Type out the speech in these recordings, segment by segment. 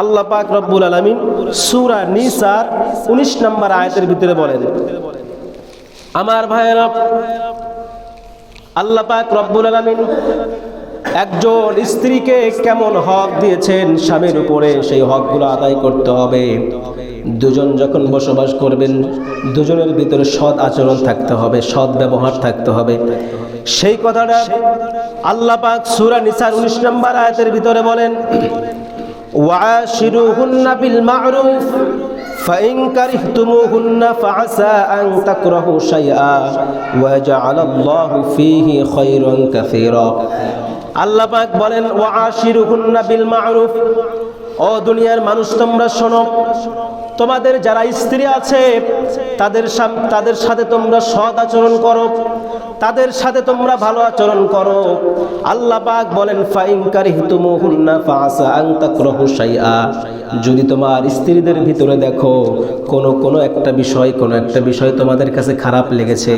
আল্লাহ পাক রব্বুল আলামিন সূরা নিসার 19 নম্বর আয়াতের ভিতরে বলেন, আমার ভাইয়েরা, আল্লাহ পাক রব্বুল আলামিন একজন স্ত্রীকে কেমন হক দিয়েছেন স্বামীর উপরে, সেই হকগুলো আদায় করতে হবে। দুজন যখন বসবাস করবেন, দুজনের ভিতরে সৎ আচরণ থাকতে হবে, সৎ ব্যবহার থাকতে হবে। সেই কথাটা আল্লাহ পাক সূরা নিসার 19 নম্বর আয়াতের ভিতরে বলেন ওয়াশিরুহুন্না বিল মা'রুফ فإن كرهتموهن فعسى أن تكرهوا شيئا ويجعل الله فيه خيرا كثيرا আল্লাহ পাক বলেন ওয়াশিরুহুন্না বিল মা'রুফ ও দুনিয়ার মানুষ তোমরা শোনো তোমাদের যারা স্ত্রী আছে তাদের সাম- তাদের সাথে তোমরা সৎ আচরণ করো তাদের সাথে তোমরা ভালো আচরণ করো। আল্লাহ পাক বলেন, ফাইন কারিহতুমুহুন্না ফাআসা আন তাকরাহু শাইআ। যদি তোমার স্ত্রীদের ভিতরে দেখো, কোনো কোনো একটা বিষয়, কোনো একটা বিষয় তোমাদের কাছে খারাপ লেগেছে,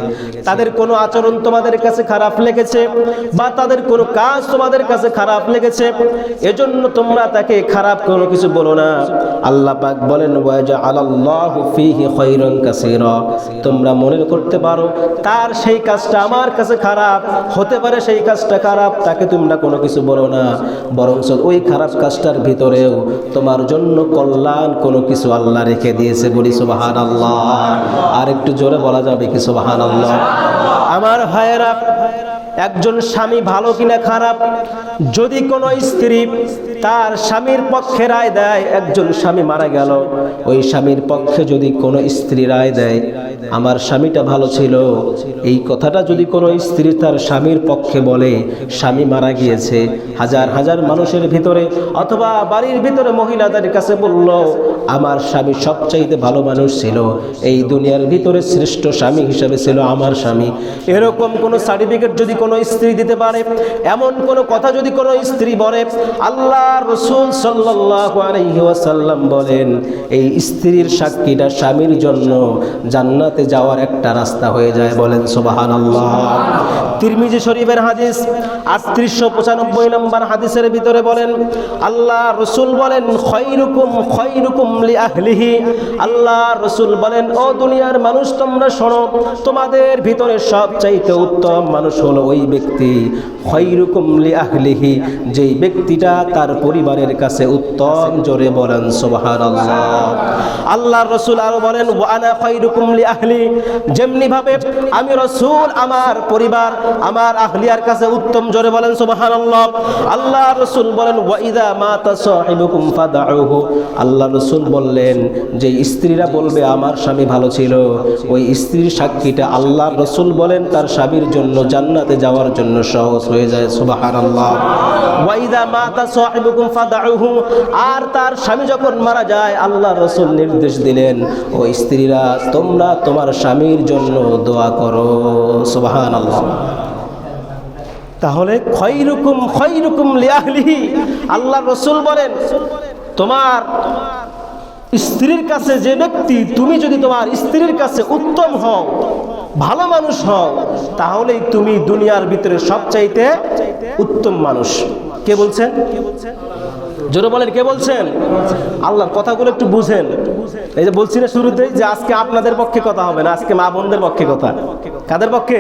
তাদের কোনো আচরণ তোমাদের কাছে খারাপ লেগেছে, বা তাদের কোনো কাজ তোমাদের কাছে খারাপ লেগেছে, এজন্য তোমরা তাকে খারাপ কোনো কিছু বলো না। আল্লাহ পাক বলেন ওয়াজা আলাল্লাহু ফীহি খায়রান কাসীরা। তোমরা মনে করতে পারো, তার সেই কাজটা আমার কাছে খারাপ, হতে পারে সেই কাজটা খারাপ, তাকে তোমরা কোনো কিছু বলো না। বরঞ্চ ওই খারাপ কাজটার ভিতরেও তোমার জন্য কল্যাণ কোনো কিছু আল্লাহ রেখে দিয়েছে বলি সুবাহান আল্লাহ আর একটু জোরে বলা যাবে কি সুবাহান আল্লাহ আমার ভাইয়েরা, একজন স্বামী ভালো কিনা খারাপ? যদি কোনো স্ত্রী তার স্বামীর পক্ষে রায় দেয়, একজন স্বামী মারা গেল, ওই স্বামীর পক্ষে যদি কোনো স্ত্রী রায় দেয় আমার স্বামীটা ভালো ছিল। এই কথাটা যদি কোনো স্ত্রী তার স্বামীর পক্ষে বলে, স্বামী মারা গিয়েছে, হাজার হাজার মানুষের ভিতরে অথবা বাড়ির ভিতরে মহিলাদের কাছে বলল, আমার স্বামী সবচাইতে ভালো মানুষ ছিল। এই দুনিয়ার ভিতরে শ্রেষ্ঠ স্বামী হিসেবে ছিল আমার স্বামী। এরকম কোনো সার্টিফিকেট যদি কোনো স্ত্রী দিতে পারে, এমন কোনো কথা যদি কোনো স্ত্রী বলে, আল্লাহ রসুল আলাইহি বলেন, এই স্ত্রীর সাক্ষীটা স্বামীর জন্য জান্নাতে যাওয়ার একটা রাস্তা হয়ে যায় বলেন সুবহানাল্লাহ। তিরমিজি শরীফের হাদিস আটত্রিশশো পঁচানব্বই নম্বর হাদিসের ভিতরে বলেন, আল্লাহ রসুল বলেন, খৈরুকুম খৈরুকুম লি আহলিহি। আল্লাহ রসুল বলেন, ও দুনিয়ার মানুষ, তোমরা শোনো, তোমাদের ভিতরে সবচাইতে উত্তম মানুষ হলো ওই ব্যক্তি, খৈরুকুম লি আহলিহি। যেই ব্যক্তিটা তার পরিবারের কাছে উত্তম, জোরে বলেন সুবহানাল্লাহ। আল্লাহ রসুল আরও বলেন ওয়ানা খৈরুকুম লি আহলি, যেমনি ভাবে আমি রসুল, আমার পরিবার, আমার আহলিয়ার কাছে উত্তম জোরে বলেন সুবহানাল্লাহ। আল্লাহ আল্লাহ রসুল বলেন, ওয়াইদা মাতা সাহিবুকুম ফাদাউহু। আল্লাহ রসুল বললেন, যে স্ত্রীরা বলবে, আমার স্বামী ভালো ছিল। ওই স্ত্রীর সাক্ষীটা আল্লাহ রসুল বলেন, তার স্বামীর জন্য জান্নাতে যাওয়ার জন্য সহজ হয়ে যায়, সুবহানাল্লাহ। ওয়াইদা মাতা সাহিবুকুম ফাদাউহু। আর তার স্বামী যখন মারা যায়, আল্লাহ রসুল নির্দেশ দিলেন, ও স্ত্রীরা, তোমরা তোমার স্বামীর জন্য দোয়া করো। সুবহানাল্লাহ। তাহলে খৈরুকুম খৈরুকুম লিয়াহলিহি আল্লাহ রসুল বলেন, তোমার স্ত্রীর কাছে যে ব্যক্তি, তুমি যদি তোমার স্ত্রীর কাছে উত্তম হও, ভালো মানুষ হও, তাহলেই তুমি দুনিয়ার ভিতরে সবচাইতে উত্তম মানুষ। কে বলছেন? জোরে বলেন, কে বলছেন? আল্লাহর কথাগুলো একটু বুঝেন। এই যে বলছি না শুরুতেই যে আজকে আপনাদের পক্ষে কথা হবে না, আজকে মা বোনদের পক্ষে কথা। কাদের পক্ষে?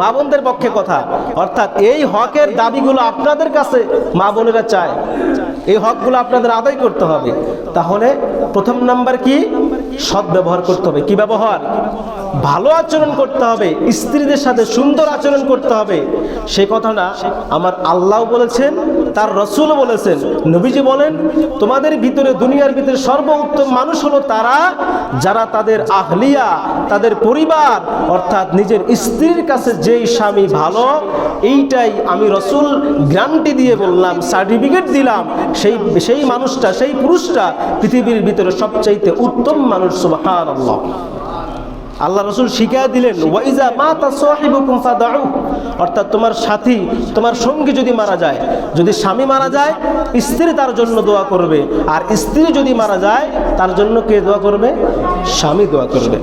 মা বোনদের পক্ষে কথা। অর্থাৎ এই হকের দাবিগুলো আপনাদের কাছে মা বোনেরা চায়। এই হকগুলো আপনাদের আদায় করতে হবে। তাহলে প্রথম নাম্বার কি? সৎ ব্যবহার করতে হবে। কি ব্যবহার? ভালো আচরণ করতে হবে, স্ত্রীদের সাথে সুন্দর আচরণ করতে হবে। সে কথাটা আমার আল্লাহ বলেছেন, তার রসুল বলেছেন। নবীজি বলেন, তোমাদের ভিতরে, দুনিয়ার ভিতরে সর্বোত্তম মানুষ হলো তারা যারা তাদের আহলিয়া, তাদের পরিবার, অর্থাৎ নিজের স্ত্রীর কাছে যেই স্বামী ভালো, এইটাই আমি রসুল গ্যারান্টি দিয়ে বললাম, সার্টিফিকেট দিলাম। সেই সেই মানুষটা, সেই পুরুষটা পৃথিবীর ভিতরে সবচাইতে উত্তম মানুষ সুবহান আল্লাহ রসুল শিখাই দিলেন, ওয়াইজা মা তা সাহিবুকুম ফাদাউ। অর্থাৎ তোমার সাথী, তোমার সঙ্গী যদি মারা যায়, যদি স্বামী মারা যায়, স্ত্রী তার জন্য দোয়া করবে। আর স্ত্রী যদি মারা যায়, তার জন্য কে দোয়া করবে? স্বামী দোয়া করবে।